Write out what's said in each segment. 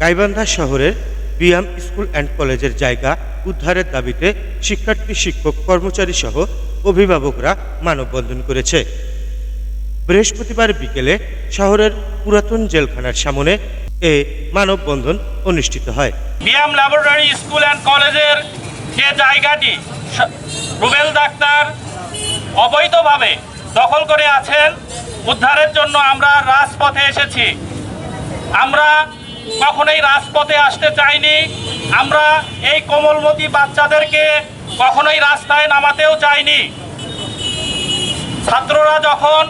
গাইবান্ধা শহরের BIAM school and কলেজের জায়গা উদ্ধারের দাবিতে শিক্ষার্থী, শিক্ষক, কর্মচারী সহ অভিভাবকরা মানববন্ধন করেছে। বৃহস্পতিবার বিকেলে শহরের পুরাতন জেলখানার সামনে এ মানববন্ধন অনুষ্ঠিত হয়। বিএম ল্যাবরেটরি স্কুল অ্যান্ড কলেজের যে জায়গাটি, রুবেল ডাক্তার অবৈধভাবে দখল করে আছেন, উদ্ধারের জন্য আমরা রাজপথে এসেছি। আমরা কখনোই রাজপথে আসতে চাইনি। আমরা এই কোমলমতি বাচ্চাদেরকে কখনোই রাস্তায় নামাতেও চাইনি। ছাত্ররা যখন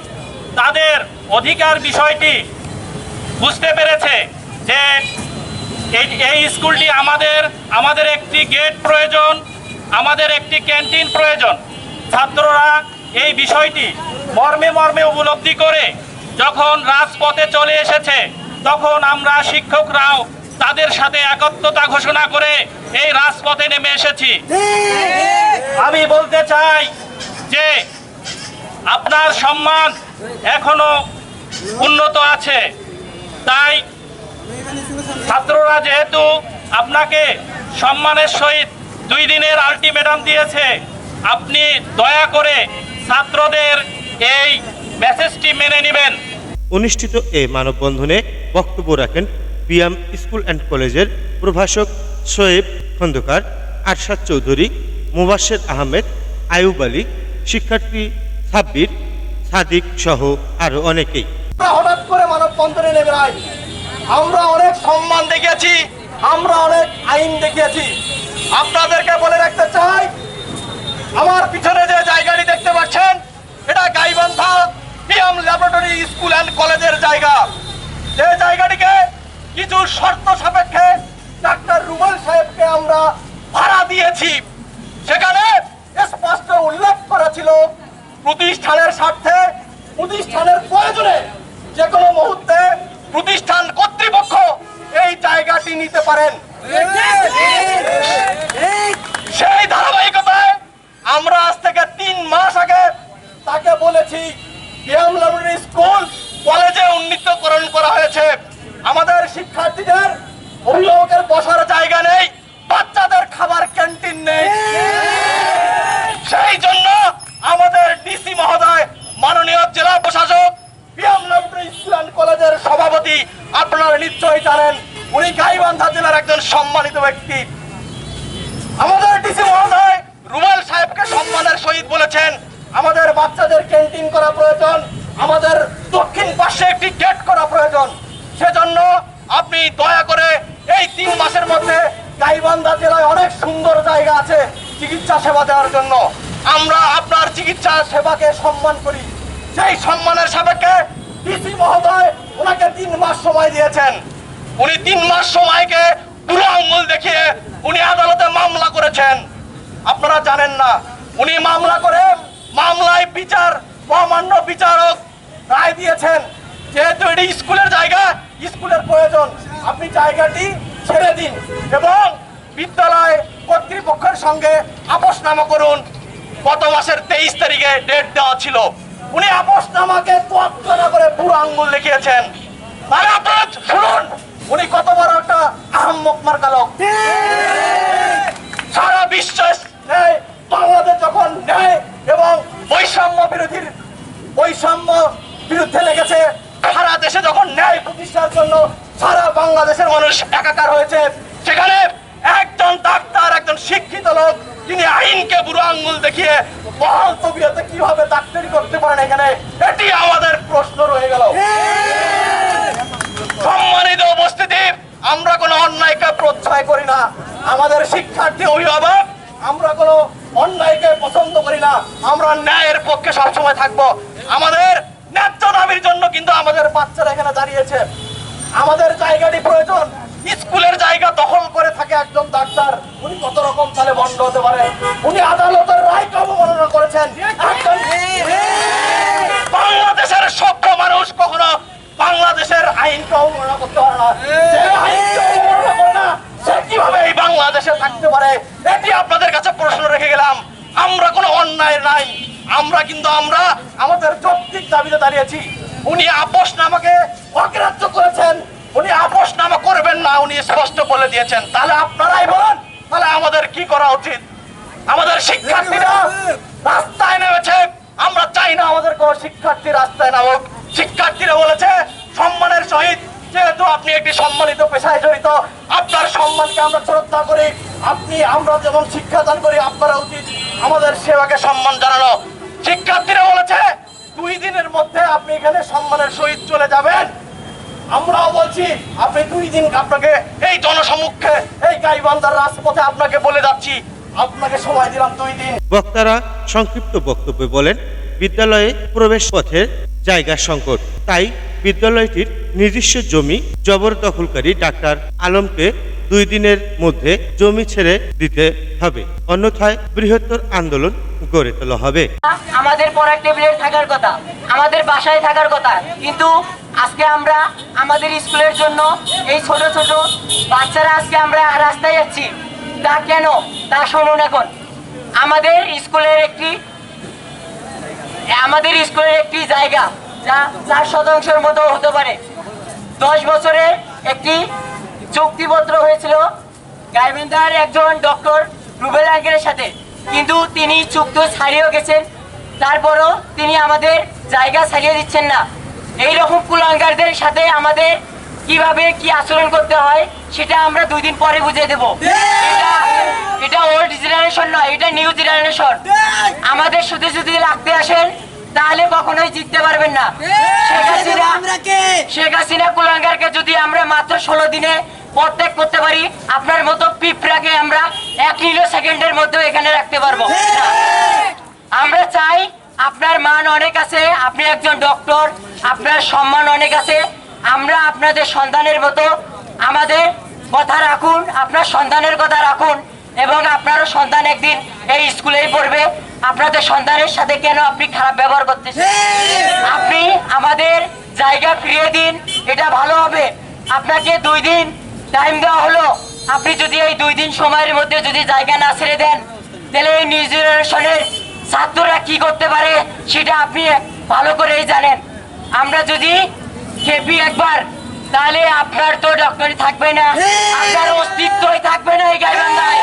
তাদের অধিকার বিষয়টি বুঝতে পেরেছে যে এই স্কুলটি আমাদের আমাদের একটি গেট প্রয়োজন, আমাদের একটি ক্যান্টিন প্রয়োজন, ছাত্ররা এই বিষয়টি মর্মে মর্মে উপলব্ধি করে যখন রাজপথে চলে এসেছে তখন আমরা শিক্ষকরাও তাদের সাথে একত্রতা ঘোষণা করে এই রাজপথে নেমে এসেছি। আমি বলতে চাই যে আপনার সম্মান এখনও উন্নত আছে। তাই ছাত্ররা যেহেতু আপনাকে সম্মানের সহিত দুই দিনের আলটিমেটাম দিয়েছে, আপনি দয়া করে ছাত্রদের এই মেসেজটি মেনে নেবেন। অনুষ্ঠিত এ মানববন্ধনে বক্তব্য রাখেন বিয়াম স্কুল অ্যান্ড কলেজের প্রভাষক সোয়েব খন্দকার, আরশাদ চৌধুরী মুবাশ্বের আহমেদ, আয়ুব আলী, শিক্ষার্থী সাব্বির, সাদিক সহ আরও অনেকেই। হঠাৎ করে মানববন্ধনে নেমে আমরা অনেক সম্মান দেখিয়েছি, আমরা অনেক আইন দেখিয়েছি। আপনাদেরকে বলে রাখতে চাই, আমার পিছনে যে জায়গাটি দেখতে পাচ্ছেন এটা Gaibandha PM laboratory school and কলেজের জায়গা। যে জায়গাটিকে কিছু শর্ত সাপেক্ষে ডাক্তার রুবেল সাহেবকে আমরা ভাড়া দিয়েছি। সেখানে স্পষ্ট উল্লেখ করা ছিল, প্রতিষ্ঠানের স্বার্থে, প্রতিষ্ঠানের প্রয়োজনে যে কোনো মুহূর্তে প্রতিষ্ঠান কর্তৃপক্ষ এই জায়গাটি নিতে পারেন। সেই ধারাবাহিকতায় আমরা আজ থেকে তিন মাস আগে তাকে বলেছি স্কুল কলেজে উন্নীতকরণ করা হয়েছে। আমাদের শিক্ষার্থীদের অভিভাবকের বসার জায়গা নেই, বাচ্চাদের খাবার ক্যান্টিন নেই। সেই জন্য আমাদের ডিসি মহোদয়, মাননীয় জেলা প্রশাসক স্কুল কলেজের সভাপতি, আপনারা নিশ্চয়ই জানেন, উনি গাইবান্ধা জেলার একজন সম্মানিত ব্যক্তি। আমাদের ডিসি মহোদয় রুবেল সাহেবকে সম্মানের সহিত বলেছেন, আমাদের বাচ্চাদের ক্যান্টিন করা প্রয়োজন, আমাদের দক্ষিণ একটি গেট করা প্রয়োজন। সেজন্য আপনি দয়া করে এই তিন মাসের মধ্যে গাইবান্ধা জেলায় অনেক সুন্দর জায়গা আছে চিকিৎসা সেবা দেওয়ার জন্য। আমরা আপনার চিকিৎসা সেবাকে সম্মান করি। সেই সম্মানের সাপেক্ষে ডিসি মহোদয় ওনাকে তিন মাস সময় দিয়েছেন। উনি তিন মাস সময়কে বুড়ো আঙ্গুল দেখিয়ে উনি আদালতে মামলা করেছেন। আপনারা জানেন না, উনি মামলা করে মামলায় বিচার, মহামান্য বিচারক রায় দিয়েছেন। যেহেতু এটি স্কুলের জায়গা, স্কুলের প্রয়োজন। আপনি জায়গাটি ছেড়ে দিন এবং বিদ্যালয় কর্তৃপক্ষের সঙ্গে আপোষনামা করুন। গত মাসের তেইশ তারিখে ডেট দেওয়া ছিল। উনি আপোষনামাকে তোয়াক্কা করে বুড়ো আঙ্গুল দেখিয়েছেন। তাহলে আপনারা শুনুন। উনি কত বড় একটা আহম্মক মার্কালক সারা বিশ্ব ন্যায় বাংলাদেশ যখন ন্যায় এবং বৈষম্য বিরোধীর বৈষম্য বিরুদ্ধে লেগেছে সারা দেশে যখন ন্যায় প্রতিষ্ঠার জন্য সারা বাংলাদেশের মানুষ একাকার হয়েছে, সেখানে একজন ডাক্তার, একজন শিক্ষিত লোক তিনি আইনকে বুড়ো আঙ্গুল দেখিয়ে বহাল তবিয়তে কীভাবে ডাক্তারি করতে পারেন এখানে, এটি আমাদের প্রশ্ন রয়ে গেল। সম্মানিত উপস্থিতি, আমরা কোনো অন্যায়কে প্রশ্রয় করি না। আমাদের শিক্ষার্থী অভিভাবক, আমরা কোনো অন্যায়কে পছন্দ করি না। আমরা ন্যায়ের পক্ষে সবসময় থাকব। আমাদের দাবির জন্য কিন্তু আমাদের বাচ্চারা এখানে দাঁড়িয়েছে। আমাদের জায়গাটি প্রয়োজন। স্কুলের জায়গা দখল করে থাকে একজন ডাক্তার। উনি কত রকম তাহলে বন্ধ হতে পারে? উনি আদালতের রায়কে অবমাননা করেছেন। বাংলাদেশের সভ্য মানুষ কখনো বাংলাদেশের আইনকে অবমাননা করতে পারে না। থাকতে পারে? এটি আপনাদের কাছে প্রশ্ন রেখে গেলাম। আমরা কোনো অন্যায় নাই। আমরা কিন্তু আমরা আমাদের যৌক্তিক দাবিতে দাঁড়িয়েছি। উনি আপোষ নামাকে অগ্রাহ্য করেছেন। উনি আপোষ নামা করবেন না, উনি স্পষ্ট বলে দিয়েছেন। তাহলে আপনারাই বলেন, তাহলে আমাদের কি করা উচিত? আমাদের শিক্ষার্থীরা রাস্তায় নেমেছে, আমরা চাই না আমাদের কোন শিক্ষার্থী রাস্তায় নামুক। শিক্ষার্থীরা বলেছে, সম্মানের সহিত, যেহেতু আপনি একটি সম্মানিত পেশায় জড়িত, আপনার সম্মানকে আমরা শ্রদ্ধা করি। আপনি, আমরা যেমন শিক্ষাদান করি, আপনারা উচিত আমাদের সেবাকে সম্মান জানানো। শিক্ষার্থীরা বলেছে, দুই দিনের মধ্যে আপনি এখানে সম্মানের সহিত চলে যাবেন। আমরাও বলছি, আপনি দুই দিন আপনাকে এই জনসম্মুখে, এই গাইবান্ধার রাজপথে আপনাকে বলে যাচ্ছি। আপনাকে সময় দিলাম দুই দিন। বক্তারা সংক্ষিপ্ত বক্তব্যে বলেন, বিদ্যালয়ে প্রবেশ পথের জায়গা সংকট। তাই বিদ্যালয়টির নিজস্ব জমি, জবরদখলকারী ডাক্তার আলমকে দুই দিনের মধ্যে জমি ছেড়ে দিতে হবে। অন্যথায় বৃহত্তর আন্দোলন গড়ে তোলা হবে। আমাদের পড়ার টেবিলে থাকার কথা, আমাদের বাসায় থাকার কথা, কিন্তু আজকে আমরা আমাদের স্কুলের জন্য এই ছোট ছোট বাচ্চারা আজকে আমরা রাস্তায় যাচ্ছি। তা কেন? তা শুনুন এখন। আমাদের স্কুলের একটি, আমাদের স্কুলের একটি জায়গা, যা চার শতাংশের মতো হতে পারে। দশ বছরের একটি চুক্তিপত্র হয়েছিল গাইবেন্দার একজন ডক্টর রুবেল আঙ্কেলের সাথে। কিন্তু তিনি চুক্তি ছাড়িয়েও গেছেন। তারপরও তিনি আমাদের জায়গা ছাড়িয়ে দিচ্ছেন না। এই রকম কুলাঙ্গারদের সাথে আমাদের কীভাবে কি আচরণ করতে হয় সেটা আমরা দুই দিন পরে বুঝিয়ে দেব। এটা ওল্ড জেনারেশন নয় এটা নিউ জেনারেশন আমাদের শুধু যদি লাগতে আসেন তাহলে কখনোই জিততে পারবেন না। শেখ হাসিনা শেখ হাসিনা কুলাঙ্গারকে যদি আমরা মাত্র ষোলো দিনে প্রত্যেক করতে পারি, আপনার মতো পিঁপড়াকে আমরা এক মিলিয়ন সেকেন্ডের মধ্যে এখানে রাখতে পারব। আমরা চাই আপনার মান অনেক আছে, আপনি একজন ডক্টর, আপনার সম্মান অনেক আছে। আমরা আপনাদের সন্তানের মতো আমাদের কথা রাখুন, আপনার সন্তানের কথা রাখুন এবং আপনারও সন্তান একদিন এই স্কুলেই পড়বে। আপনাদের সন্তানের সাথে কেন আপনি খারাপ ব্যবহার করতেছেন? আপনি আমাদের জায়গা ফিরিয়ে দিন, এটা ভালো হবে। আপনাকে দুই দিন টাইম দেওয়া হলো। আপনি যদি এই দুই দিন সময়ের মধ্যে যদি জায়গা না ছেড়ে দেন, তাহলে এই নিউ জেনারেশনের ছাত্ররা কি করতে পারে সেটা আপনি ভালো করেই জানেন। আমরা যদি খেপি একবার, তাহলে আপনার তো ডক্টরি থাকবে না, আপনার অস্তিত্বই থাকবে না এই গাইবান্ধায়।